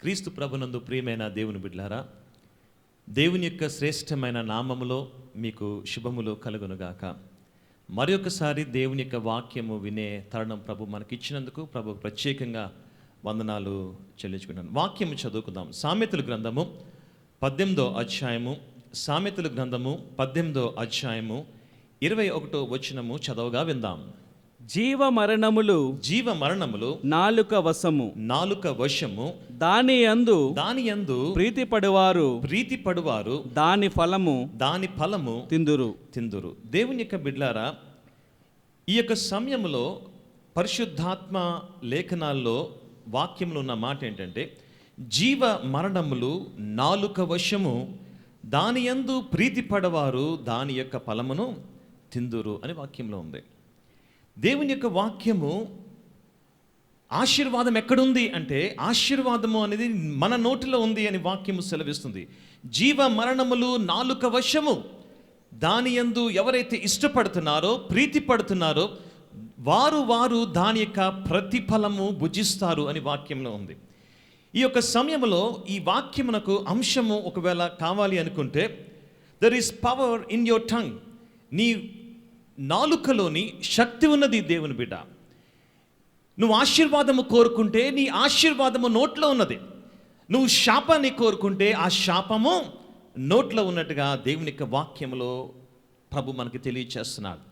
క్రీస్తు ప్రభునందు ప్రియమైన దేవుని బిడ్లారా దేవుని యొక్క శ్రేష్టమైన నామములో మీకు శుభములు కలుగునుగాక. మరి ఒకసారి దేవుని యొక్క వాక్యము వినే తరుణం ప్రభు మనకిచ్చినందుకు ప్రభు ప్రత్యేకంగా వందనాలు చెల్లించుకుంటాను వాక్యము చదువుకుందాం. సామెతల గ్రంథము పద్దెనిమిదో అధ్యాయము సామెతల గ్రంథము పద్దెనిమిదో అధ్యాయము ఇరవై ఒకటో వచనము చదవగా విందాం. జీవ మరణములు జీవ మరణములు నాలుక వశము. నాలుక వశము. దాని అందు దాని యందు ప్రీతి పడువారు ప్రీతి పడువారు దాని ఫలము దాని ఫలము తిందురు. తిందురు. దేవుని యొక్క బిడ్లారా ఈ యొక్క సమయంలో పరిశుద్ధాత్మ లేఖనాల్లో వాక్యములు ఉన్న మాట ఏంటంటే జీవ మరణములు నాలుక వశము దాని యందు ప్రీతి పడవారు దాని యొక్క ఫలమును తిందురు అని వాక్యంలో ఉంది. దేవుని యొక్క వాక్యము ఆశీర్వాదం ఎక్కడుంది అంటే ఆశీర్వాదము అనేది మన నోటిలో ఉంది అని వాక్యము సెలవిస్తుంది. జీవ మరణములు నాలుక వశము. దాని యందు ఎవరైతే ఇష్టపడుతున్నారో ప్రీతి పడుతున్నారో వారు వారు దాని యొక్క ప్రతిఫలము భుజిస్తారు అని వాక్యంలో ఉంది. ఈ యొక్క సమయంలో ఈ వాక్యమునకు అంశము ఒకవేళ కావాలి అనుకుంటే there is power in your tongue నీ నాలుకలోని శక్తి ఉన్నది దేవుని బిడ్డ. నువ్వు ఆశీర్వాదము కోరుకుంటే నీ ఆశీర్వాదము నోట్లో ఉన్నది. నువ్వు శాపాన్ని కోరుకుంటే ఆ శాపము నోట్లో ఉన్నట్టుగా దేవుని యొక్క వాక్యములో ప్రభు మనకి తెలియచేస్తున్నాడు.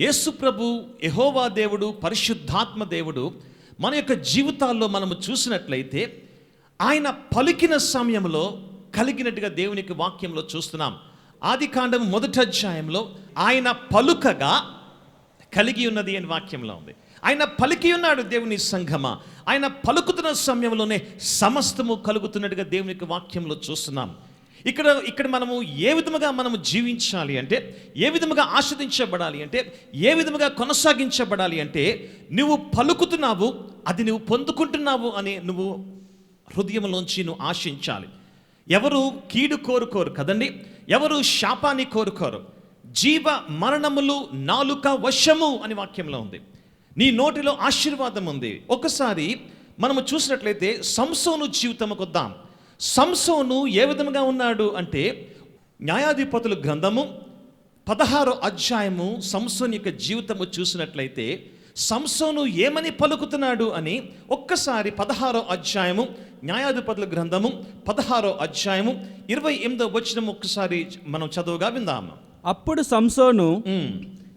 యేసు ప్రభు యహోవా దేవుడు పరిశుద్ధాత్మ దేవుడు మన యొక్క జీవితాల్లో మనము చూసినట్లయితే ఆయన పలికిన సమయంలో కలిగినట్టుగా దేవుని వాక్యంలో చూస్తున్నాం. ఆది కాండం మొదటి అధ్యాయంలో ఆయన పలుకగా కలిగి ఉన్నది అని వాక్యంలో ఉంది. ఆయన పలికి ఉన్నాడు దేవుని సంఘమా. ఆయన పలుకుతున్న సమయంలోనే సమస్తము కలుగుతున్నట్టుగా దేవుని యొక్క వాక్యంలో చూస్తున్నాం. ఇక్కడ ఇక్కడ మనము ఏ విధముగా మనము జీవించాలి అంటే ఏ విధముగా ఆస్వాదించబడాలి అంటే ఏ విధముగా కొనసాగించబడాలి అంటే నువ్వు పలుకుతున్నావు అది నువ్వు పొందుకుంటున్నావు అని నువ్వు హృదయంలోంచి నువ్వు ఆశించాలి. ఎవరు కీడు కోరుకోరు కదండి? ఎవరు శాపాన్ని కోరుకోరు? జీవ మరణములు నాలుక వశము అని వాక్యంలో ఉంది. నీ నోటిలో ఆశీర్వాదం ఉంది. ఒకసారి మనము చూసినట్లయితే సంసోను జీవితముకు వద్దాం. సంసోను ఏ విధంగా ఉన్నాడు అంటే న్యాయాధిపతుల గ్రంథము పదహారో అధ్యాయము సంసోన్ యొక్క జీవితము చూసినట్లయితే సంసోను ఏమని పలుకుతున్నాడు అని ఒక్కసారి పదహారో అధ్యాయము న్యాయాధిపతుల గ్రంథము పదహారో అధ్యాయము ఇరవై ఎనిమిదో వచనం ఒక్కసారి మనం చదువుగా విందాము. అప్పుడు సంసోను.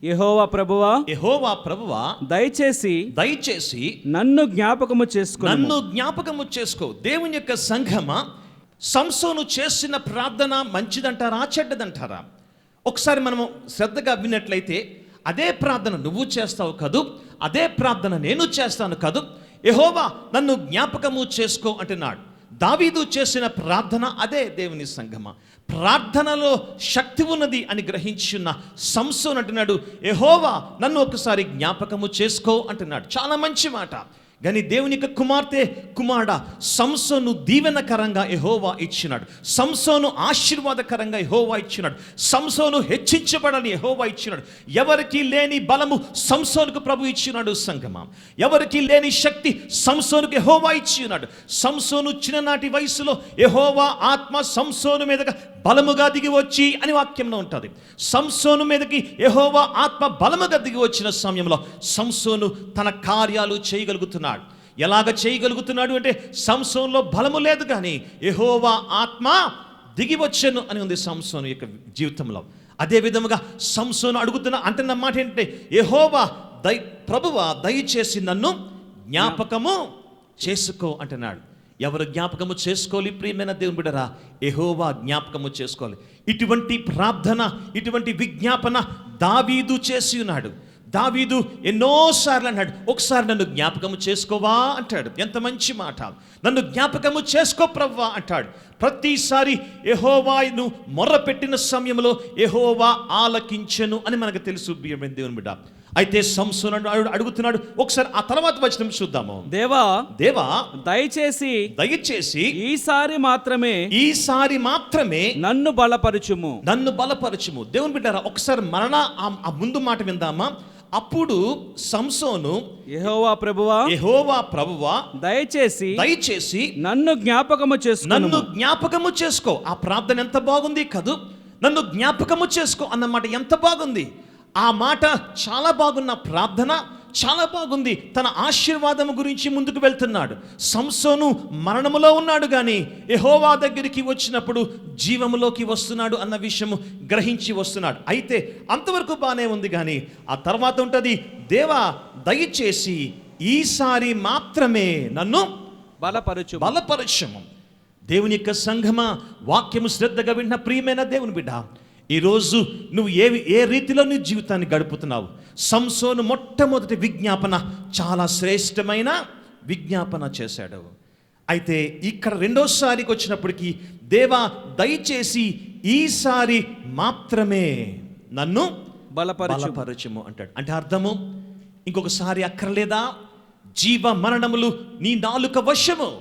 యెహోవా ప్రభువా యెహోవా ప్రభువా దయచేసి దయచేసి నన్ను జ్ఞాపకము చేసుకుని నన్ను జ్ఞాపకము చేసుకో. దేవుని యొక్క సంఘమా సంసోను చేసిన ప్రార్థన మంచిదంటారా చెడ్డదంటారా? ఒకసారి మనము శ్రద్ధగా విన్నట్లయితే అదే ప్రార్థన నువ్వు చేస్తావు కదూ అదే ప్రార్థన నేను చేస్తాను కదూ ఎహోవా నన్ను జ్ఞాపకము చేసుకో అంటున్నాడు. దావీదు చేసిన ప్రార్థన అదే దేవుని సంగమ ప్రార్థనలో శక్తి ఉన్నది అని గ్రహించున్న సంసోన్ అంటున్నాడు ఎహోవా నన్ను ఒకసారి జ్ఞాపకము చేసుకో అంటున్నాడు. చాలా మంచి మాట. కానీ దేవుని యొక్క కుమార్తె కుమారుడ సంసోను దీవెనకరంగా ఎహోవా ఇచ్చినాడు. సంసోను ఆశీర్వాదకరంగా ఎహోవా ఇచ్చినాడు. సంసోను హెచ్చించబడని ఎహోవా ఇచ్చినాడు. ఎవరికి లేని బలము సంసోనుకు ప్రభు ఇచ్చినాడు సంగమం. ఎవరికి లేని శక్తి సంసోనుకు ఎహోవా ఇచ్చినాడు. సంసోను చిన్ననాటి వయసులో ఎహోవా ఆత్మ సంసోను మీదగా బలముగా దిగి వచ్చి అని వాక్యంలో ఉంటుంది. సంసోను మీదకి యహోవా ఆత్మ బలముగా దిగి వచ్చిన సమయంలో సంసోను తన కార్యాలు చేయగలుగుతున్నాడు. ఎలాగ చేయగలుగుతున్నాడు అంటే సంసోన్లో బలము లేదు కానీ యహోవా ఆత్మ దిగి వచ్చాను అని ఉంది సంసోను యొక్క జీవితంలో. అదే విధముగా సంసోను అడుగుతున్న అంటున్న మాట ఏంటంటే యహోవా దై ప్రభువా దయచేసి నన్ను జ్ఞాపకము చేసుకో అంటున్నాడు. ఎవరు జ్ఞాపకము చేసుకోవాలి? ప్రియమైన దేవుని బిడరా ఎహోవా జ్ఞాపకము చేసుకోవాలి. ఇటువంటి ప్రార్థన ఇటువంటి విజ్ఞాపన దావీదు చేసి ఉన్నాడు. దావీదు ఎన్నోసార్లు అన్నాడు ఒకసారి నన్ను జ్ఞాపకము చేసుకోవా? అంటాడు. ఎంత మంచి మాట. నన్ను జ్ఞాపకము చేసుకో ప్రవ్వా అంటాడు. ప్రతిసారి ఎహోవాను మొర్ర పెట్టిన సమయంలో ఎహోవా ఆలకించెను అని మనకు తెలుసు బియ్యం దేవుని బిడ్డ. అయితే సంసోను అడు- అడుగుతున్నాడు. ఒకసారి ఆ తర్వాత వచనం చూద్దాము. దేవా దేవా దయచేసి దయచేసి ఈసారి మాత్రమే ఈసారి మాత్రమే నన్ను బలపరచుము. నన్ను బలపరచుము. దేవుని బిడ్డారా ఒకసారి మరణ ఆ- ముందు మాట విందామా? అప్పుడు సంసోను యెహోవా ప్రభువా యెహోవా ప్రభువా దయచేసి దయచేసి నన్ను జ్ఞాపకము చేసుకును నన్ను జ్ఞాపకము చేసుకో. ఆ ప్రార్థన ఎంత బాగుంది కదూ? నన్ను జ్ఞాపకము చేసుకో అన్నమాట ఎంత బాగుంది? ఆ మాట చాలా బాగున్న ప్రార్థన చాలా బాగుంది. తన ఆశీర్వాదం గురించి ముందుకు వెళ్తున్నాడు. సంసోను మరణములో ఉన్నాడు కానీ యెహోవా దగ్గరికి వచ్చినప్పుడు జీవములోకి వస్తున్నాడు అన్న విషయము గ్రహించి వస్తున్నాడు. అయితే అంతవరకు బాగానే ఉంది కానీ ఆ తర్వాత ఉంటుంది దేవా దయచేసి ఈసారి మాత్రమే నన్ను బలపరచుము. బలపరచము. దేవుని యొక్క సంఘమా వాక్యము శ్రద్ధగా విన్న ప్రియమైన దేవుని బిడ్డ ఈరోజు నువ్వు ఏ ఏ రీతిలో నీ జీవితాన్ని గడుపుతున్నావు? సంసోను మొట్టమొదటి విజ్ఞాపన చాలా శ్రేష్టమైన విజ్ఞాపన చేశాడు. అయితే ఇక్కడ రెండోసారికి వచ్చినప్పటికీ దేవా దయచేసి ఈసారి మాత్రమే నన్ను బలపరచు బలపరచుము అంటాడు. అంటే అర్థము ఇంకొకసారి అక్కర్లేదా? జీవ మరణములు నీ నాలుక వశము.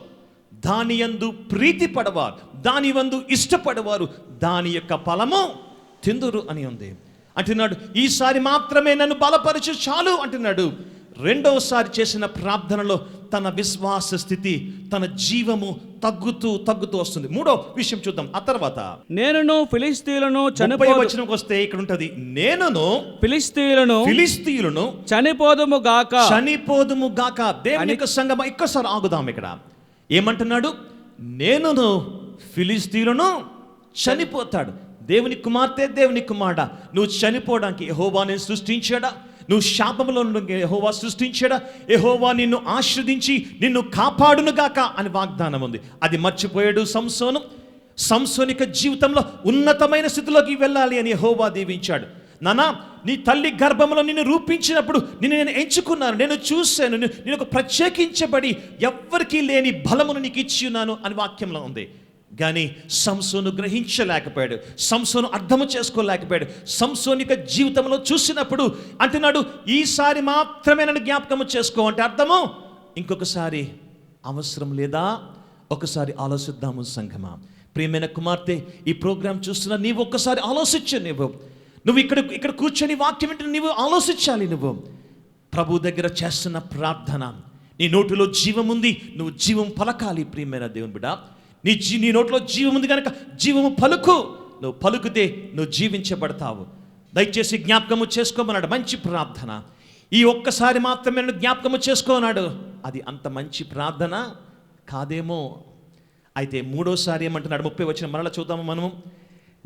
దాని యందు ప్రీతి పడవారు దాని వందు ఇష్టపడవారు దాని యొక్క ఫలము తిందురు అని ఉంది. అంటున్నాడు ఈసారి మాత్రమే నన్ను బలపరచు చాలు అంటున్నాడు. రెండవసారి చేసిన ప్రార్థనలో తన విశ్వాస స్థితి తన జీవము తగ్గుతూ తగ్గుతూ వస్తుంది. మూడో విషయం చూద్దాం. ఆ తర్వాత నేనును ఫిలిస్తీయులను వచనంకి వస్తే ఇక్కడ ఉంటది. నేనును ఫిలిస్తీయులను ఫిలిస్తీయులను చనిపోదుము గాక. చనిపోదుము గాక. దేవుని యొక్క సంగమ ఒక్కసారి ఆగుదాం ఇక్కడ. ఏమంటున్నాడు? నేనును ఫిలిస్తీయులను చనిపోతాడు. దేవుని కుమార్తె దేవుని కుమారుడ నువ్వు చనిపోవడానికి యెహోవా నేను సృష్టించాడా? నువ్వు శాపంలో నుండి యెహోవా సృష్టించాడా? యహోవా నిన్ను ఆశ్రదించి నిన్ను కాపాడునుగాక అని వాగ్దానం ఉంది. అది మర్చిపోయాడు సంసోను. సంసోనిక జీవితంలో ఉన్నతమైన స్థితిలోకి వెళ్ళాలి అని యహోవా దీవించాడు. నానా నీ తల్లి గర్భంలో నిన్ను రూపించినప్పుడు నిన్ను నేను ఎంచుకున్నాను నేను చూశాను నేను ఒక ప్రత్యేకించబడి ఎవ్వరికీ లేని బలమును నీకు ఇచ్చి ఉన్నాను అని వాక్యంలో ఉంది. కానీ సంసోను గ్రహించలేకపోయాడు. సంసోను అర్థము చేసుకోలేకపోయాడు. సంసోనిక జీవితంలో చూసినప్పుడు అంటున్నాడు ఈసారి మాత్రమే నన్ను జ్ఞాపకము చేసుకో అంటే అర్థము? ఇంకొకసారి అవసరం లేదా? ఒకసారి ఆలోచిద్దాము సంఘమా ప్రియమైన కుమార్తె ఈ ప్రోగ్రాం చూస్తున్న నీవు ఒక్కసారి ఆలోచించు నువ్వు. నువ్వు ఇక్కడ ఇక్కడ కూర్చొని వాక్యం వింటే నీవు ఆలోచించాలి నువ్వు. ప్రభు దగ్గర చేస్తున్న ప్రార్థన. నీ నోటిలో జీవం ఉంది నువ్వు జీవం పలకాలి ప్రియమైన దేవుని బిడ్డ నీ జీ నీ నోటిలో జీవం ఉంది కనుక జీవము పలుకు. నువ్వు పలుకుతే నువ్వు జీవించబడతావు. దయచేసి జ్ఞాపకము చేసుకోమన్నాడు. మంచి ప్రార్థన. ఈ ఒక్కసారి మాత్రమే నన్ను జ్ఞాపకము చేసుకోనాడు. అది అంత మంచి ప్రార్థన కాదేమో. అయితే మూడోసారి ఏమంటున్నాడు? ముప్పై వచ్చిన మరలా చూద్దాము మనము.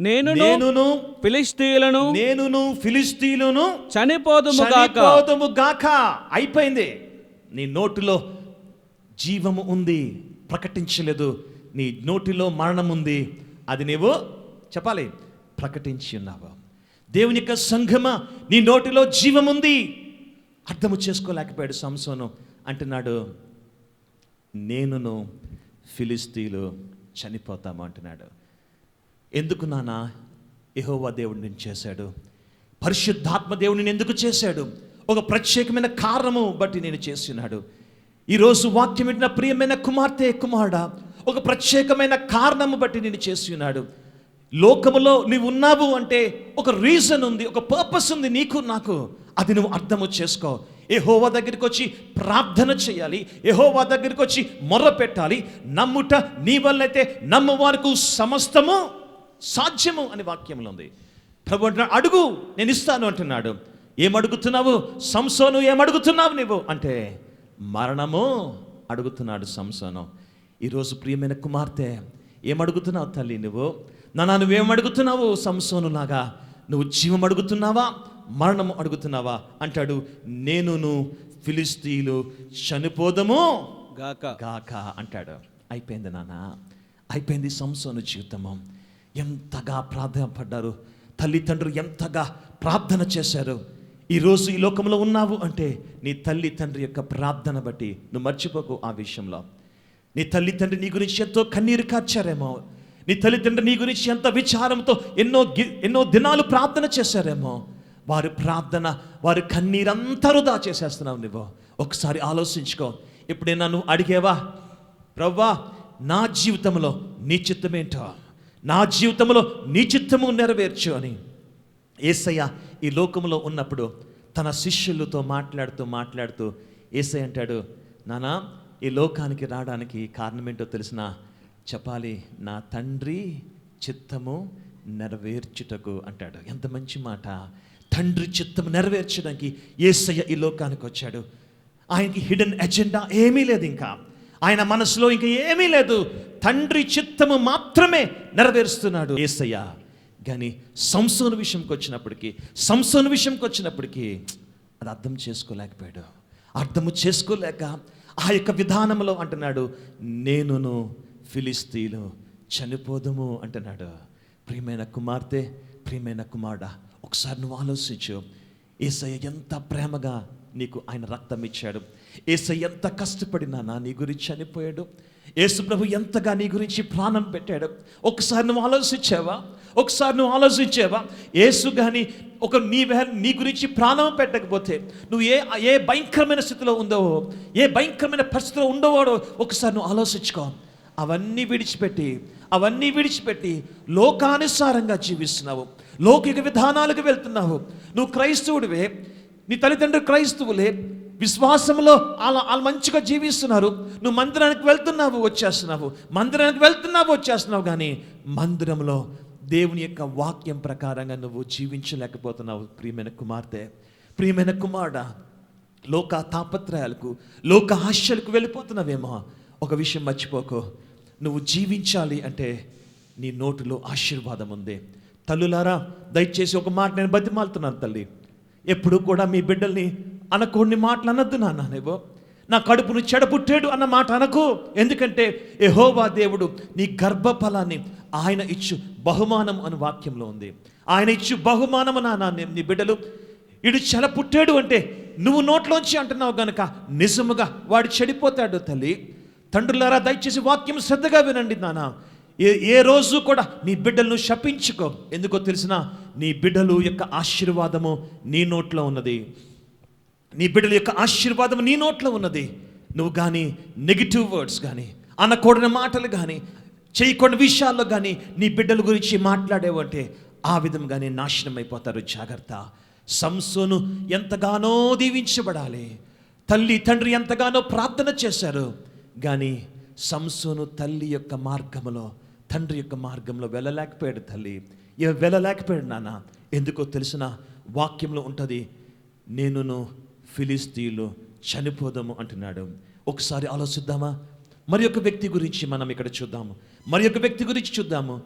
నేనును నేనును ఫిలిస్తీయులను నేనును ఫిలిస్తీనును చనిపోదుము చనిపోదుము గాక. అయిపోయింది. నీ నోటిలో జీవము ఉంది. ప్రకటించలేదు. నీ నోటిలో మరణం ఉంది అది నీవు చెప్పాలి ప్రకటించి ఉన్నావు. దేవుని యొక్క సంఘమ నీ నోటిలో జీవం ఉంది. అర్థము చేసుకోలేకపోయాడు సంసోను అంటున్నాడు నేనును ఫిలిస్తీలు చనిపోతాము అంటున్నాడు. ఎందుకు నానా యహోవా దేవుడిని నేను చేశాడు. పరిశుద్ధాత్మ దేవుడిని ఎందుకు చేశాడు? ఒక ప్రత్యేకమైన కారణము బట్టి నేను చేస్తున్నాడు. ఈరోజు వాక్యం వింటున్న ప్రియమైన కుమార్తె కుమారుడా ఒక ప్రత్యేకమైన కారణము బట్టి నేను చేస్తున్నాడు లోకములో నీవు ఉన్నావు అంటే ఒక రీజన్ ఉంది ఒక పర్పస్ ఉంది నీకు నాకు. అది నువ్వు అర్థము చేసుకో. ఎహోవా దగ్గరికి వచ్చి ప్రార్థన చేయాలి. ఎహోవా దగ్గరికి వచ్చి మొర్ర పెట్టాలి. నమ్ముట నీ వల్లైతే నమ్మవారికి సమస్తము సాధ్యము అని వాక్యంలో ఉంది. ప్రభు అంటున్నాడు అడుగు నేను ఇస్తాను అంటున్నాడు. ఏమడుగుతున్నావు సంసోను ఏమడుగుతున్నావు నువ్వు అంటే మరణము అడుగుతున్నాడు సంసోను. ఈరోజు ప్రియమైన కుమార్తె ఏమడుగుతున్నావు తల్లి నువ్వు? నాన్న నువ్వేమడుగుతున్నావు? సంసోను లాగా నువ్వు జీవం అడుగుతున్నావా? మరణము అడుగుతున్నావా? అంటాడు నేనును ఫిలిస్తీన్లు చనిపోదము. గాక. గాక అంటాడు. అయిపోయింది నాన్న. అయిపోయింది సంసోను జీవితము. ఎంతగా ప్రార్థన పడ్డారు. తల్లిదండ్రులు ఎంతగా ప్రార్థన చేశారు. ఈరోజు ఈ లోకంలో ఉన్నావు అంటే నీ తల్లి తండ్రి యొక్క ప్రార్థన బట్టి నువ్వు మర్చిపోకు ఆ విషయంలో. నీ తల్లిదండ్రి నీ గురించి ఎంతో కన్నీరు కార్చారేమో. నీ తల్లిదండ్రి నీ గురించి ఎంత విచారంతో ఎన్నో ఎన్నో దినాలు ప్రార్థన చేశారేమో. వారి ప్రార్థన వారి కన్నీరంతా వృధా చేసేస్తున్నావు నువ్వు. ఒకసారి ఆలోచించుకో. ఎప్పుడైనా నువ్వు అడిగేవా? ప్రవ్వా నా జీవితంలో నీ చిత్తమేంటో? నా జీవితంలో నీ చిత్తము నెరవేర్చు అని. ఏసయ్య ఈ లోకంలో ఉన్నప్పుడు తన శిష్యులతో మాట్లాడుతూ మాట్లాడుతూ ఏసయ్య అంటాడు నానా ఈ లోకానికి రావడానికి కారణం ఏంటో తెలిసిన చెప్పాలి నా తండ్రి చిత్తము నెరవేర్చుటకు అంటాడు. ఎంత మంచి మాట. తండ్రి చిత్తము నెరవేర్చడానికి ఏసయ్య ఈ లోకానికి వచ్చాడు. ఆయనకి హిడెన్ ఎజెండా ఏమీ లేదు ఇంకా. ఆయన మనసులో ఇంకా ఏమీ లేదు. తండ్రి చిత్తము మాత్రమే నెరవేరుస్తున్నాడు ఏసయ్య. కానీ సంసోను విషయంకి వచ్చినప్పటికీ సంసోను విషయంకి వచ్చినప్పటికీ అది అర్థం చేసుకోలేకపోయాడు. అర్థము చేసుకోలేక ఆ యొక్క విధానంలో అంటున్నాడు నేనును ఫిలిస్తీను చనిపోదుము అంటున్నాడు. ప్రియమైన కుమార్తె ప్రియమైన కుమారుడా ఒకసారి నువ్వు ఆలోచించు. ఏసయ్య ఎంత ప్రేమగా నీకు ఆయన రక్తం ఇచ్చాడు. ఏసయ్య ఎంత కష్టపడినా నా నీ గురించి చనిపోయాడు. యేసుప్రభు ఎంతగా నీ గురించి ప్రాణం పెట్టాడు? ఒకసారి నువ్వు ఆలోచించావా? ఒకసారి నువ్వు ఆలోచించావా? యేసు కానీ ఒక నీ నీ గురించి ప్రాణం పెట్టకపోతే నువ్వు ఏ ఏ భయంకరమైన స్థితిలో ఉందో ఏ భయంకరమైన పరిస్థితిలో ఉండవాడో ఒకసారి నువ్వు ఆలోచించుకో. అవన్నీ విడిచిపెట్టి అవన్నీ విడిచిపెట్టి లోకానుసారంగా జీవిస్తున్నావు. లౌకిక విధానాలకు వెళ్తున్నావు. నువ్వు క్రైస్తవుడివే. నీ తల్లిదండ్రులు క్రైస్తవులే. విశ్వాసంలో అలా వాళ్ళు మంచిగా జీవిస్తున్నారు. నువ్వు మందిరానికి వెళ్తున్నావు వచ్చేస్తున్నావు. మందిరానికి వెళ్తున్నావు వచ్చేస్తున్నావు కానీ మందిరంలో దేవుని యొక్క వాక్యం ప్రకారంగా నువ్వు జీవించలేకపోతున్నావు ప్రియమైన కుమార్తె. ప్రియమైన కుమారుడ లోక తాపత్రయాలకు లోక ఆశలకు వెళ్ళిపోతున్నావేమో. ఒక విషయం మర్చిపోకు. నువ్వు జీవించాలి అంటే నీ నోటిలో ఆశీర్వాదం ఉంది. తల్లులారా దయచేసి ఒక మాట నేను బతిమాలుతున్నాను తల్లి. ఎప్పుడు కూడా మీ బిడ్డల్ని అనకూడని మాటలు అనొద్దు నాన్న నువ్వు నా కడుపును చెడపుట్టాడు అన్న మాట అనకు. ఎందుకంటే ఎహోవా దేవుడు నీ గర్భఫలాన్ని ఆయన ఇచ్చు బహుమానం అని వాక్యంలో ఉంది. ఆయన ఇచ్చు బహుమానము నాన్న నీ- నీ బిడ్డలు. ఇడు చెల పుట్టాడు అంటే నువ్వు నోట్లోంచి అంటున్నావు గనుక నిజముగా వాడు చెడిపోతాడు తల్లి. తండ్రులారా దయచేసి వాక్యం శ్రద్ధగా వినండి నాన్న. ఏ ఏ రోజు కూడా నీ బిడ్డలను శపించుకో. ఎందుకో తెలిసిన నీ బిడ్డలు యొక్క ఆశీర్వాదము నీ నోట్లో ఉన్నది. నీ బిడ్డల యొక్క ఆశీర్వాదం నీ నోట్లో ఉన్నది. నువ్వు కానీ నెగిటివ్ వర్డ్స్ కానీ అనకూడని మాటలు కానీ చేయకూడని విషయాల్లో కానీ నీ బిడ్డల గురించి మాట్లాడేవంటే ఆ విధంగానే నాశనం అయిపోతారు. జాగ్రత్త. సంసోను ఎంతగానో దీవించబడాలి. తల్లి తండ్రి ఎంతగానో ప్రార్థన చేశారు. కానీ సంసోను తల్లి యొక్క మార్గంలో తండ్రి యొక్క మార్గంలో వెళ్ళలేకపోయాడు తల్లి. ఇక వెళ్ళలేకపోయాడు నాన్న? ఎందుకో తెలిసిన వాక్యంలో ఉంటుంది. నేనును ఫిలిస్తీన్లు చనిపోదాము అంటున్నాడు. ఒకసారి ఆలోచిద్దామా? మరి ఒక వ్యక్తి గురించి మనం ఇక్కడ చూద్దాము. మరి ఒక వ్యక్తి గురించి చూద్దాము.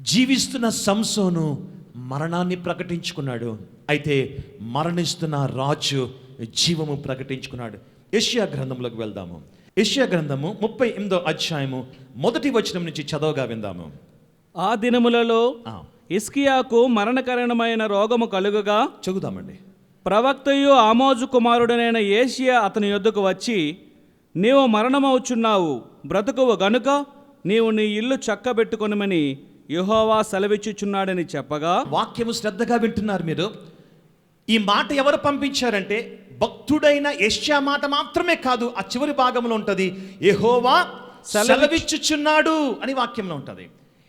జీవిస్తున్న సంసోను మరణాన్ని ప్రకటించుకున్నాడు. అయితే మరణిస్తున్న రాజు జీవము ప్రకటించుకున్నాడు. ఏషియా గ్రంథంలోకి వెళ్దాము. ఏషియా గ్రంథము ముప్పై ఎనిమిదో అధ్యాయము మొదటి వచనం నుంచి చదవగా విందాము. ఆ దినములలో ఇస్కియాకు మరణకరణమైన రోగము కలుగగా చదువుదామండి ప్రవక్తయు ఆమోజు కుమారుడనైన ఏషియా అతని యొద్దకు వచ్చి నీవు మరణమవుచున్నావు. బ్రతుకువు గనుక నీవు నీ ఇల్లు చక్కబెట్టుకొనమని యెహోవా సెలవిచ్చుచున్నాడని చెప్పగా వాక్యము శ్రద్ధగా వింటున్నారు మీరు. ఈ మాట ఎవరు పంపించారంటే భక్తుడైన యెషయా మాట మాత్రమే కాదు ఆ చివరి భాగంలో ఉంటది యెహోవా సెలవిచ్చుచున్నాడు అని వాక్యంలో ఉంటది.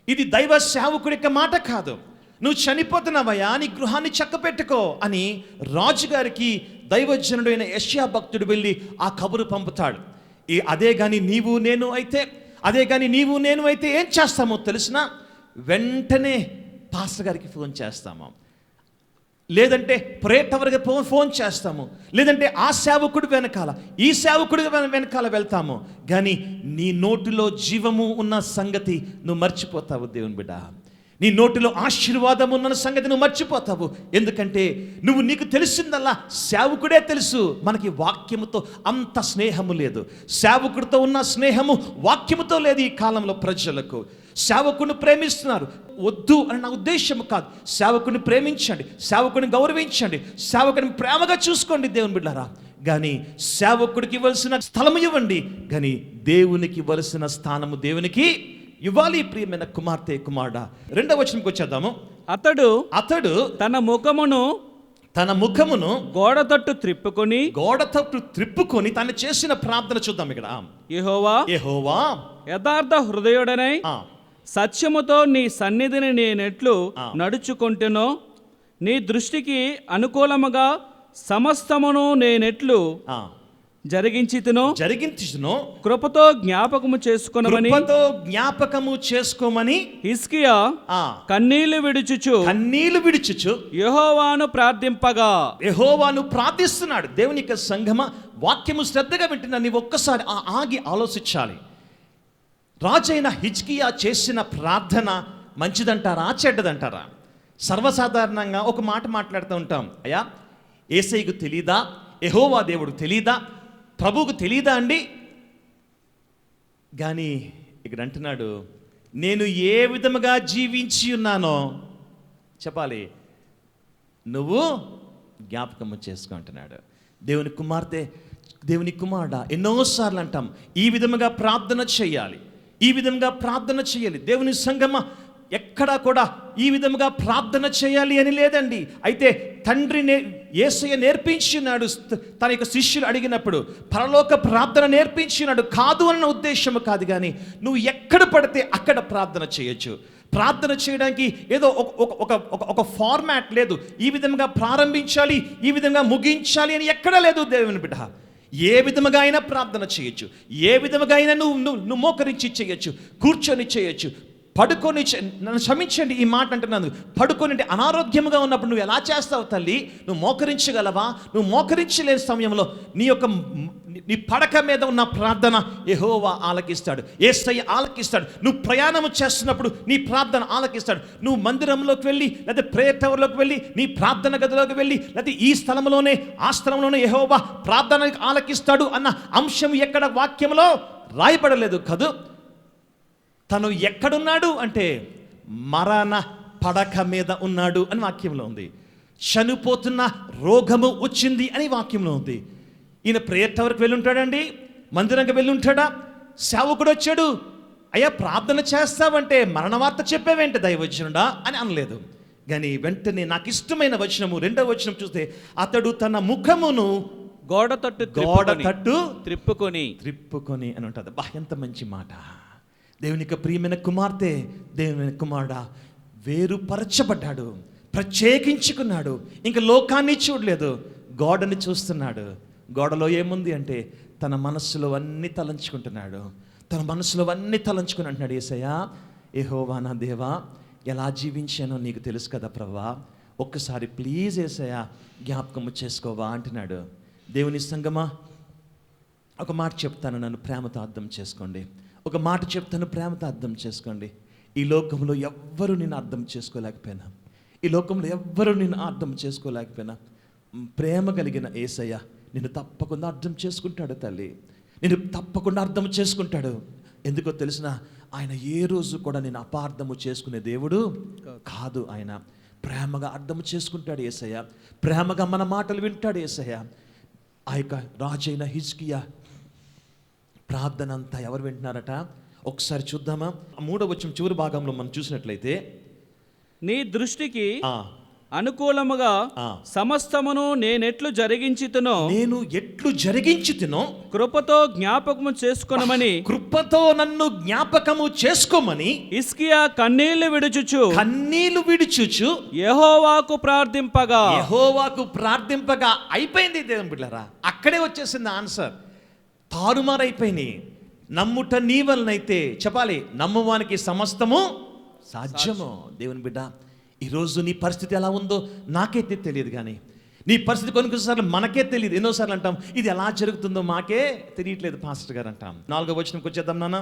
ఇది దైవ సేవకుడి యొక్క మాట కాదు. నువ్వు చనిపోతున్నావయ్యా నీ గృహాన్ని చక్కపెట్టుకో అని రాజుగారికి దైవజనుడైన యష్యా భక్తుడు వెళ్ళి ఆ కబురు పంపుతాడు. ఈ అదే కానీ నీవు నేను అయితే అదే కానీ నీవు నేను అయితే ఏం చేస్తామో తెలిసిన వెంటనే పాస్టర్ గారికి ఫోన్ చేస్తాము. లేదంటే ప్రేటవర్గా ఫోన్ ఫోన్ చేస్తాము. లేదంటే ఆ సేవకుడు వెనకాల ఈ సేవకుడు వెనకాల వెళ్తాము. కానీ నీ నోటిలో జీవము ఉన్న సంగతి నువ్వు మర్చిపోతావు దేవుని బిడ్డ నీ నోటిలో ఆశీర్వాదం ఉన్న సంగతి నువ్వు మర్చిపోతావు. ఎందుకంటే నువ్వు నీకు తెలిసిందల్లా సేవకుడే తెలుసు. మనకి వాక్యముతో అంత స్నేహము లేదు. సేవకుడితో ఉన్న స్నేహము వాక్యముతో లేదు ఈ కాలంలో ప్రజలకు. సేవకుని ప్రేమిస్తున్నారు. వద్దు అని నా ఉద్దేశం కాదు. సేవకుని ప్రేమించండి. సేవకుని గౌరవించండి. సేవకుని ప్రేమగా చూసుకోండి దేవుని బిడ్డారా. కానీ సేవకుడికి ఇవ్వాల్సిన స్థలము ఇవ్వండి. కానీ దేవునికి ఇవ్వాల్సిన స్థానము దేవునికి ఇవ్వాలి ప్రియమైన కుమార్తె కుమారుడ. రెండవ వచనంకి వచ్చేద్దాము. అతడు అతడు తన ముఖమును తన ముఖమును గోడ తట్టు త్రిప్పుకొని గోడ తట్టు త్రిప్పుకొని తను చేసిన ప్రార్థన చూద్దాం ఇక్కడ. యెహోవా యెహోవా. యథార్థ హృదయుడనై సత్యముతో నీ సన్నిధిని నేనెట్లు. నడుచుకుంటునో నీ దృష్టికి అనుకూలముగా సమస్తమును నేనెట్లు ఆ, జరిగించితునో జరిగించును కృపతో జ్ఞాపకము చేసుకొనమని కృపతో జ్ఞాపకము చేసుకోమని హిస్కియా ఆ కన్నీళ్ళు విడుచుచు. కన్నీళ్ళు విడిచుచు. యెహోవాను ప్రార్థింపగా. యెహోవాను ప్రార్థిస్తున్నాడు. దేవుని యొక్క సంఘమ వాక్యము శ్రద్ధగా వింటున్నా నీవు ఒక్కసారి ఆ ఆగి ఆలోచించాలి. రాజైన హిజ్కియా చేసిన ప్రార్థన మంచిదంటారా చెడ్డదంటారా? సర్వసాధారణంగా ఒక మాట మాట్లాడుతూ ఉంటాం. అయ్యా ఏసైకు తెలీదా? యెహోవా దేవుడు తెలీదా? ప్రభువుకు తెలియదా అండి? కానీ ఇక్కడ అంటున్నాడు నేను ఏ విధముగా జీవించి ఉన్నానో చెప్పాలి. నువ్వు జ్ఞాపకము చేసుకో అంటున్నాడు. దేవుని కుమార్తె దేవుని కుమారుడ ఎన్నోసార్లు అంటాం ఈ విధముగా ప్రార్థన చేయాలి. ఈ విధంగా ప్రార్థన చేయాలి. దేవుని సంగమ ఎక్కడా కూడా ఈ విధముగా ప్రార్థన చేయాలి అని లేదండి. అయితే తండ్రి నే ఏసయ్య నేర్పించినాడు తన యొక్క శిష్యులు అడిగినప్పుడు పరలోక ప్రార్థన నేర్పించినాడు కాదు అన్న ఉద్దేశం కాదు కానీ నువ్వు ఎక్కడ పడితే అక్కడ ప్రార్థన చేయొచ్చు. ప్రార్థన చేయడానికి ఏదో ఒక ఒక ఒక ఒక ఒక ఫార్మాట్ లేదు. ఈ విధంగా ప్రారంభించాలి ఈ విధంగా ముగించాలి అని ఎక్కడా లేదు దేవుని బిడ్డ. ఏ విధముగా అయినా ప్రార్థన చేయొచ్చు. ఏ విధముగా అయినా నువ్వు నువ్వు నువ్వు మోకరించి చేయొచ్చు కూర్చొని చేయొచ్చు. పడుకొని నన్ను క్షమించండి ఈ మాట అంటున్నాను. పడుకొని అంటే అనారోగ్యంగా ఉన్నప్పుడు నువ్వు ఎలా చేస్తావు తల్లి? నువ్వు మోకరించగలవా? నువ్వు మోకరించలేని సమయంలో నీ యొక్క నీ పడక మీద ఉన్న ప్రార్థన ఎహోవా ఆలకిస్తాడు. ఏసయ్య ఆలకిస్తాడు. నువ్వు ప్రయాణం చేస్తున్నప్పుడు నీ ప్రార్థన ఆలకిస్తాడు. నువ్వు మందిరంలోకి వెళ్ళి లేదా ప్రేయర్ టవర్లోకి వెళ్ళి నీ ప్రార్థన గదిలోకి వెళ్ళి లేదా ఈ స్థలంలోనే ఆ స్థలంలోనే యెహోవా ప్రార్థన ఆలకిస్తాడు అన్న అంశం ఎక్కడ వాక్యంలో రాయబడలేదు కదూ? తను ఎక్కడున్నాడు అంటే మరణ పడక మీద ఉన్నాడు అని వాక్యంలో ఉంది. చనిపోతున్న రోగము వచ్చింది అని వాక్యంలో ఉంది. ఈయన ప్రేయర్ టవర్కి వెళ్ళి ఉంటాడండి మందిరంకి వెళ్ళి ఉంటాడా సేవకుడు వచ్చాడు. అయ్యా ప్రార్థన చేస్తావంటే మరణ వార్త చెప్పేవేంటి దైవచనుడా అని అనలేదు. కానీ వెంటనే నాకు ఇష్టమైన వచనము రెండవ వచనం చూస్తే అతడు తన ముఖమును గోడ తట్టు గోడ తట్టు త్రిప్పుకొని త్రిప్పుకొని అని ఉంటుంది. బా ఎంత మంచి మాట. దేవుని యొక్క ప్రియమైన కుమార్తె దేవుని కుమారుడ వేరుపరచబడ్డాడు ప్రత్యేకించుకున్నాడు ఇంకా లోకాన్ని చూడలేదు గోడని చూస్తున్నాడు. గోడలో ఏముంది అంటే తన మనస్సులో అన్నీ తలంచుకుంటున్నాడు. తన మనసులో అన్నీ తలంచుకుని అంటున్నాడు ఏసయ్యా ఏహోవా నా దేవా ఎలా జీవించానో నీకు తెలుసు కదా ప్రభా ఒక్కసారి ప్లీజ్ ఏసయ్యా జ్ఞాపకము చేసుకోవా అంటున్నాడు. దేవుని సంగమా ఒక మాట చెప్తాను నన్ను ప్రేమతో అర్థం చేసుకోండి. ఒక మాట చెప్తాను ప్రేమతో అర్థం చేసుకోండి. ఈ లోకంలో ఎవ్వరు నేను అర్థం చేసుకోలేకపోయినా. ఈ లోకంలో ఎవ్వరు నేను అర్థం చేసుకోలేకపోయినా. ప్రేమ కలిగిన ఏసయ్య నిన్ను తప్పకుండా అర్థం చేసుకుంటాడు తల్లి. నేను తప్పకుండా అర్థం చేసుకుంటాడు. ఎందుకో తెలిసిన ఆయన ఏ రోజు కూడా నేను అపార్థము చేసుకునే దేవుడు కాదు ఆయన. ప్రేమగా అర్థం చేసుకుంటాడు ఏసయ్య. ప్రేమగా మన మాటలు వింటాడు ఏసయ్య. ఆ యొక్క రాజైన హిజ్కియా ప్రార్థన అంతా ఎవరు వింటున్నారట? ఒకసారి చూద్దామా? మూడో వచ్చిన చివరి భాగంలో మనం చూసినట్లయితే నీ దృష్టికి అనుకూలముగా. సమస్తమును నేనెట్లు జరిగించితునో నేను ఎట్లు జరిగించి తినో కృపతో జ్ఞాపకము చేసుకొనమని కృపతో నన్ను జ్ఞాపకము చేసుకోమని ఇస్కియా కన్నీళ్ళు విడుచుచు కన్నీళ్ళు విడిచుచు యెహోవాకు ప్రార్థింపగా. యెహోవాకు ప్రార్థింపగా అయిపోయింది దేవుని బిడ్డలారా? అక్కడే వచ్చేసింది ఆన్సర్. తారుమారైపోయినాయి. నమ్ముట నీ వలనైతే చెప్పాలి నమ్మువానికి సమస్తము సాధ్యము. దేవుని బిడ్డ ఈరోజు నీ పరిస్థితి ఎలా ఉందో నాకైతే తెలియదు కానీ నీ పరిస్థితి కొన్ని మనకే తెలియదు. ఎన్నోసార్లు అంటాం ఇది ఎలా జరుగుతుందో మాకే తెలియట్లేదు పాస్టర్ గారు అంటాం. నాలుగో వచనంకి వచ్చేద్దాం నాన్న.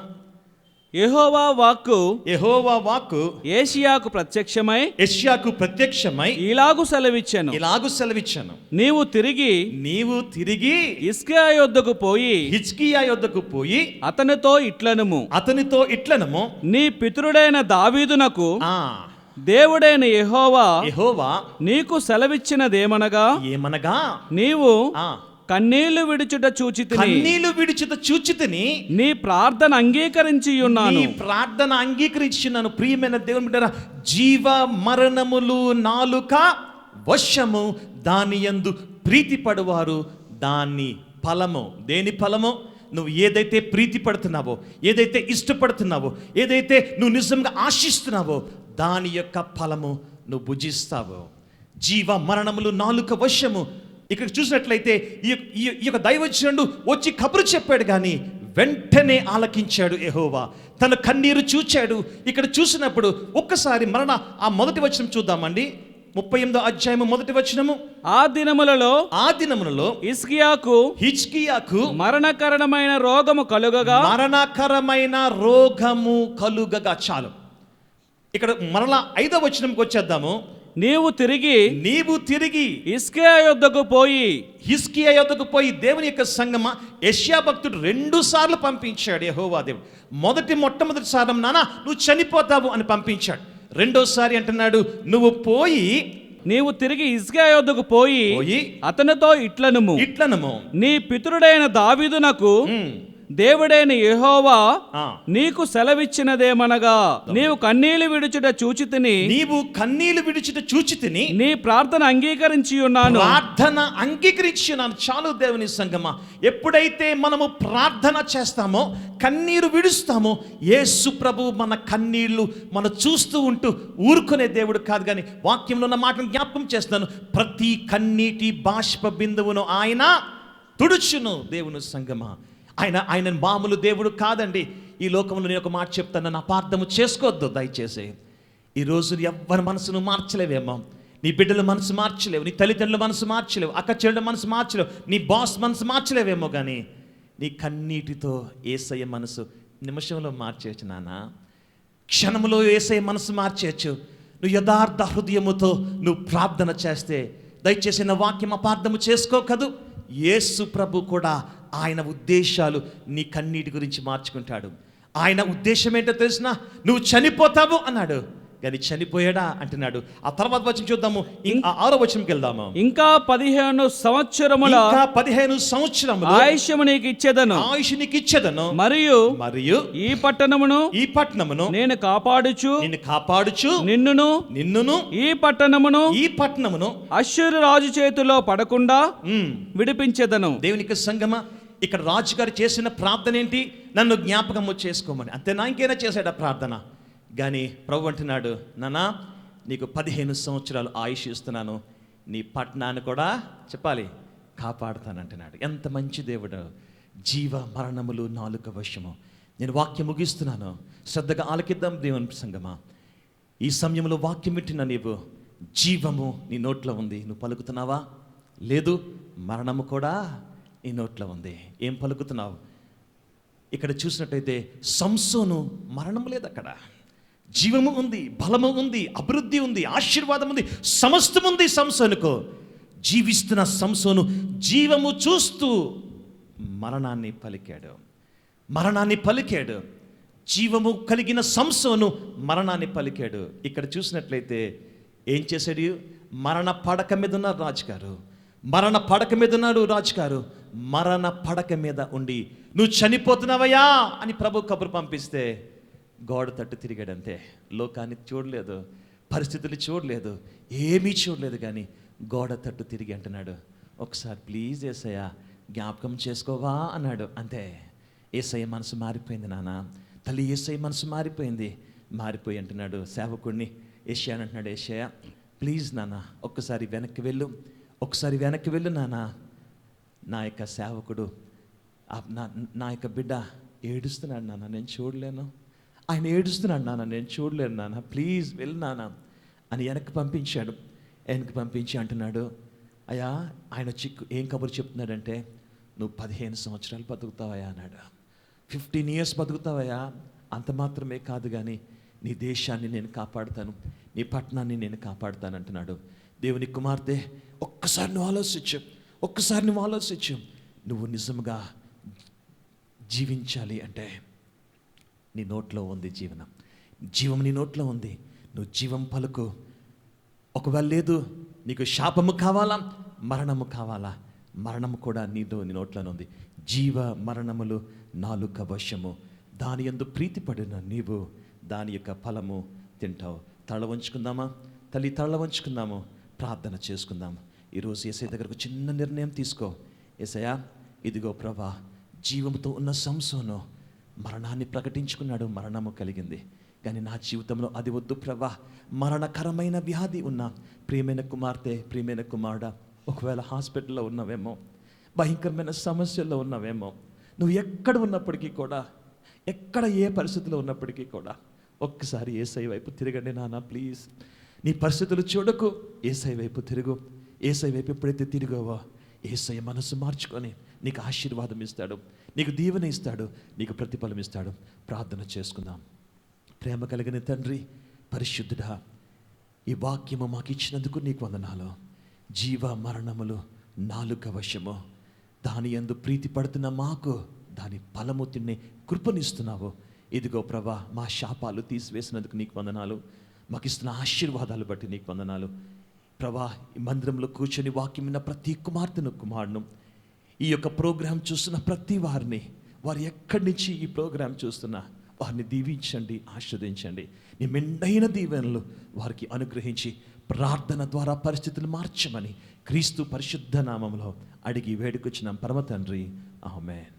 యెహోవా వాక్కు యెహోవా వాక్కు ఏషియాకు ప్రత్యక్షమై యెషయాకు ప్రత్యక్షమై ఇలాగు సెలవిచ్చాను. ఇలాగు సెలవిచ్చాను. నీవు తిరిగి నీవు తిరిగి ఇస్కియా యొద్దకు పోయి హిజ్కియా యొద్దకు పోయి అతనితో ఇట్లనుము. అతనితో ఇట్లనము. నీ పితరుడైన దావీదునకు ఆ. దేవుడైన యెహోవా యెహోవా నీకు సెలవిచ్చినదేమనగా ఏమనగా? నీవు ఆ. కన్నీళ్ళు విడుచుట చూచితిని. కన్నీళ్ళు విడిచిత చూచితిని. నీ ప్రార్థన అంగీకరించి ఉన్నాను నీ ప్రార్థన అంగీకరించున్నాను ప్రియమైన దేవుని బిడ్డరా జీవ మరణములు నాలుక వశము. దాని యందు ప్రీతి పడువారు దాన్ని ఫలము. దేని ఫలము? నువ్వు ఏదైతే ప్రీతి పడుతున్నావో ఏదైతే ఇష్టపడుతున్నావో ఏదైతే నువ్వు నిజంగా ఆశిస్తున్నావో దాని యొక్క ఫలము నువ్వు భుజిస్తావు. జీవ మరణములు నాలుక వశము. ఇక్కడ చూసినట్లయితే ఈ ఈ- యొక్క దైవజనుడు వచ్చి కబురు చెప్పాడు కానీ వెంటనే ఆలకించాడు యెహోవా. తన కన్నీరు చూచాడు. ఇక్కడ చూసినప్పుడు ఒక్కసారి మరణ ఆ మొదటి వచనం చూద్దామండి. ముప్పై ఎనిమిదో అధ్యాయము మొదటి వచనము. ఆ దినములలో ఆ దినములలో ఇస్కియాకు హిజ్కియాకు మరణకరణమైన రోగము కలుగగా మరణకరమైన రోగము కలుగగా చాలు. ఇక్కడ మరలా ఐదో వచనంకి వచ్చేద్దాము. నీవు తిరిగి నీవు తిరిగి ఇస్కియా యొద్దకు పోయి హిస్కియా యొద్దకు పోయి దేవుని యొక్క సంగమ యష్యా భక్తుడు రెండు సార్లు పంపించాడు యెహోవా దేవుడు. మొదటి మొట్టమొదటి సారం నానా నువ్వు చనిపోతావు అని పంపించాడు. రెండోసారి అంటున్నాడు నువ్వు పోయి నీవు తిరిగి ఇస్కియా యొద్దకు పోయి పోయి అతనితో ఇట్లనుము. ఇట్లనము. నీ పితరుడైన దావీదునకు దేవుడైన యెహోవా నీకు సెలవిచ్చినదేమనగా నీవు కన్నీళ్ళు విడుచుట చూచితిని నీవు కన్నీళ్ళు విడిచిట చూచి తిని నీ ప్రార్థన అంగీకరించి ఉన్నాను ప్రార్థన అంగీకరించున్నాను చాలు దేవుని సంగమ. ఎప్పుడైతే మనము ప్రార్థన చేస్తామో కన్నీరు విడుస్తామో యేసు ప్రభు మన కన్నీళ్ళు మన చూస్తూ ఉంటూ ఊరుకునే దేవుడు కాదు కానీ వాక్యంలో ఉన్న మాటను జ్ఞాపకం చేస్తున్నాను. ప్రతి కన్నీటి బాష్ప బిందువును ఆయన తుడుచును దేవుని సంగమ. ఆయన ఆయన మామూలు దేవుడు కాదండి. ఈ లోకంలో నేను ఒక మాట చెప్తాను నన్ను అపార్థము చేసుకోవద్దు దయచేసి. ఈరోజు ఎవ్వరి మనసును మార్చలేవేమో. నీ బిడ్డల మనసు మార్చలేవు నీ తల్లిదండ్రుల మనసు మార్చలేవు అక్క చెల్లెల మనసు మార్చలేవు నీ బాస్ మనసు మార్చలేవేమో కానీ నీ కన్నీటితో ఏసయ్య మనసు నిమిషంలో మార్చేయచ్చు నాన్న క్షణములో ఏసయ్య మనసు మార్చేయచ్చు. నువ్వు యథార్థ హృదయముతో నువ్వు ప్రార్థన చేస్తే దయచేసి నా వాక్యం అపార్థము చేసుకోకదు యేసు ప్రభు కూడా ఆయన ఉద్దేశాలు నీ కన్నీటి గురించి మార్చుకుంటాడు. ఆయన ఉద్దేశం ఏంటో తెలిసిన? నువ్వు చనిపోతావు అన్నాడు. కానీ చనిపోయాడా అంటున్నాడు. ఆ తర్వాత వచ్చిన చూద్దాము. ఆరో వచనంకి వెళ్దాము. ఇంకా పదిహేను సంవత్సరముల ఇంకా పదిహేను సంవత్సరములు ఆయుష్యము నీకు ఇచ్చేదను. ఆయుష్ నీకు ఇచ్చేదను. మరియు మరియు ఈ పట్టణమును ఈ పట్టణమును నేను కాపాడుచు నిన్ను కాపాడుచు నిన్నును నిన్నును ఈ పట్టణమును ఈ పట్టణమును అశ్షూరు రాజు చేతిలో పడకుండా విడిపించేదను. దేవునికి సంగమ? ఇక్కడ రాజుగారు చేసిన ప్రార్థన ఏంటి? నన్ను జ్ఞాపకము చేసుకోమని అంతేనా ఇంకేనా చేశాడు ఆ ప్రార్థన? కానీ ప్రభు అంటున్నాడు నానా నీకు పదిహేను సంవత్సరాలు ఆయుష్ ఇస్తున్నాను. నీ పట్టణాన్ని కూడా చెప్పాలి కాపాడుతానంటున్నాడు ఎంత మంచి దేవుడు. జీవ మరణములు నాలుక వశము. నేను వాక్యం ముగిస్తున్నాను. శ్రద్ధగా ఆలకిద్దాం దేవుని సంగమా. ఈ సమయంలో వాక్యం పెట్టిన నీవు జీవము నీ నోట్లో ఉంది. నువ్వు పలుకుతున్నావా? లేదు మరణము కూడా నీ నోట్లో ఉంది. ఏం పలుకుతున్నావు? ఇక్కడ చూసినట్టయితే సంసోను మరణం లేదు అక్కడ. జీవము ఉంది బలము ఉంది అభివృద్ధి ఉంది ఆశీర్వాదం ఉంది సమస్తం ఉంది సంసోనుకు. జీవిస్తున్న సంసోను జీవము చూస్తూ మరణాన్ని పలికాడు. మరణాన్ని పలికాడు. జీవము కలిగిన సంసోను మరణాన్ని పలికాడు. ఇక్కడ చూసినట్లయితే ఏం చేశాడు? మరణ పడక మీద ఉన్నారు రాజుగారు. మరణ పడక మీద ఉన్నాడు రాజుగారు. మరణ పడక మీద ఉండి నువ్వు చనిపోతున్నావయ్యా అని ప్రభు కబురు పంపిస్తే గోడ తట్టు తిరిగాడంతే. లోకాన్ని చూడలేదు పరిస్థితులు చూడలేదు ఏమీ చూడలేదు కానీ గోడ తట్టు తిరిగి అంటున్నాడు. ఒకసారి ప్లీజ్ ఏసయ్యా జ్ఞాపకం చేసుకోవా అన్నాడు. అంతే. ఏసయ్య మనసు మారిపోయింది నాన్న తల్లి ఏసయ్య మనసు మారిపోయింది. మారిపోయి అంటున్నాడు సేవకుడిని ఏషియా అని అంటున్నాడు ఏషియా ప్లీజ్ నాన్న ఒక్కసారి వెనక్కి వెళ్ళు. ఒకసారి వెనక్కి వెళ్ళు నాన్న నా యొక్క సేవకుడు నా నా యొక్క బిడ్డ ఏడుస్తున్నాడు నాన్న నేను చూడలేను. ఆయన ఏడుస్తున్నాడు నాన్న నేను చూడలేను నాన్న. ప్లీజ్ వెళ్ళు నాన్న అని వెనక్కి పంపించాడు. వెనక్కి పంపించి అంటున్నాడు అయ్యా ఆయన చిక్కు ఏం కబురు చెప్తున్నాడంటే నువ్వు పదిహేను సంవత్సరాలు బతుకుతావయ్యా అన్నాడు. ఫిఫ్టీన్ ఇయర్స్ బతుకుతావయ్యా? అంత మాత్రమే కాదు కానీ నీ దేశాన్ని నేను కాపాడుతాను నీ పట్టణాన్ని నేను కాపాడుతాను అంటున్నాడు. దేవుని కుమార్తె ఒక్కసారి నువ్వు ఆలోచించు. ఒక్కసారి నువ్వు ఆలోచించు. నువ్వు నిజంగా జీవించాలి అంటే నీ నోట్లో ఉంది జీవనం. జీవం నీ నోట్లో ఉంది. నువ్వు జీవం పలుకు. ఒకవేళ లేదు నీకు శాపము కావాలా? మరణము కావాలా? మరణము కూడా నీతో నీ నోట్లోనే ఉంది. జీవ మరణములు నాలుక వశము. దాని ఎందు ప్రీతి పడిన నీవు దాని యొక్క ఫలము తింటావు. తల వంచుకుందామా తల్లి తల వంచుకుందాము ప్రార్థన చేసుకుందాము. ఈరోజు ఏసై దగ్గరకు చిన్న నిర్ణయం తీసుకో. ఏసయ్యా ఇదిగో ప్రభా జీవంతో ఉన్న సంసోను మరణాన్ని ప్రకటించుకున్నాడు మరణము కలిగింది. కానీ నా జీవితంలో అది వద్దు ప్రభా మరణకరమైన వ్యాధి ఉన్న. ప్రియమైన కుమార్తె ప్రియమైన కుమారుడ ఒకవేళ హాస్పిటల్లో ఉన్నావేమో భయంకరమైన సమస్యల్లో ఉన్నావేమో నువ్వు ఎక్కడ ఉన్నప్పటికీ కూడా ఎక్కడ ఏ పరిస్థితిలో ఉన్నప్పటికీ కూడా ఒక్కసారి ఏసై వైపు తిరగండి నాన్న ప్లీజ్. నీ పరిస్థితులు చూడకు ఏసై వైపు తిరుగు. ఏసై వైపు ఎప్పుడైతే తిరిగావో ఏసై మనసు మార్చుకొని నీకు ఆశీర్వాదం ఇస్తాడు నీకు దీవెన ఇస్తాడు నీకు ప్రతిఫలం ఇస్తాడు. ప్రార్థన చేసుకుందాం. ప్రేమ కలిగిన తండ్రి పరిశుద్ధుడా ఈ వాక్యము మాకు ఇచ్చినందుకు నీకు వందనాలు. జీవ మరణములు నాలుక వశము. దాని యందు ప్రీతి పడుతున్న మాకు దాని ఫలము తిన్నే కృపనిస్తున్నావు. ఇదిగో ప్రభా మా శాపాలు తీసివేసినందుకు నీకు వందనాలు. మాకు ఇస్తున్న ఆశీర్వాదాలు బట్టి నీకు వందనాలు. ప్రభా ఈ మందిరంలో కూర్చొని వాక్యం విన్న ప్రతి కుమార్తెను కుమారును ఈ యొక్క ప్రోగ్రాం చూస్తున్న ప్రతి వారిని వారు ఎక్కడి నుంచి ఈ ప్రోగ్రాం చూస్తున్నా వారిని దీవించండి ఆస్వాదించండి నీ మెండైన దీవెనలు వారికి అనుగ్రహించి ప్రార్థన ద్వారా పరిస్థితులు మార్చమని క్రీస్తు పరిశుద్ధ నామంలో అడిగి వేడుకొచ్చిన. పరమ తండ్రి ఆమెన్.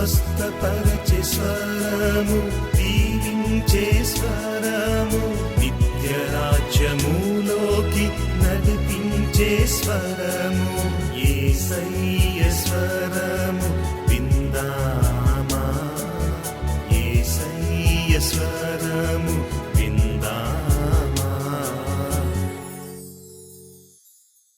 స్వస్థపరచే స్వరము దీవించే స్వరము నిత్య రాజ్యములోకి నడిపించే స్వరము ఏ స్వరము స్వరము.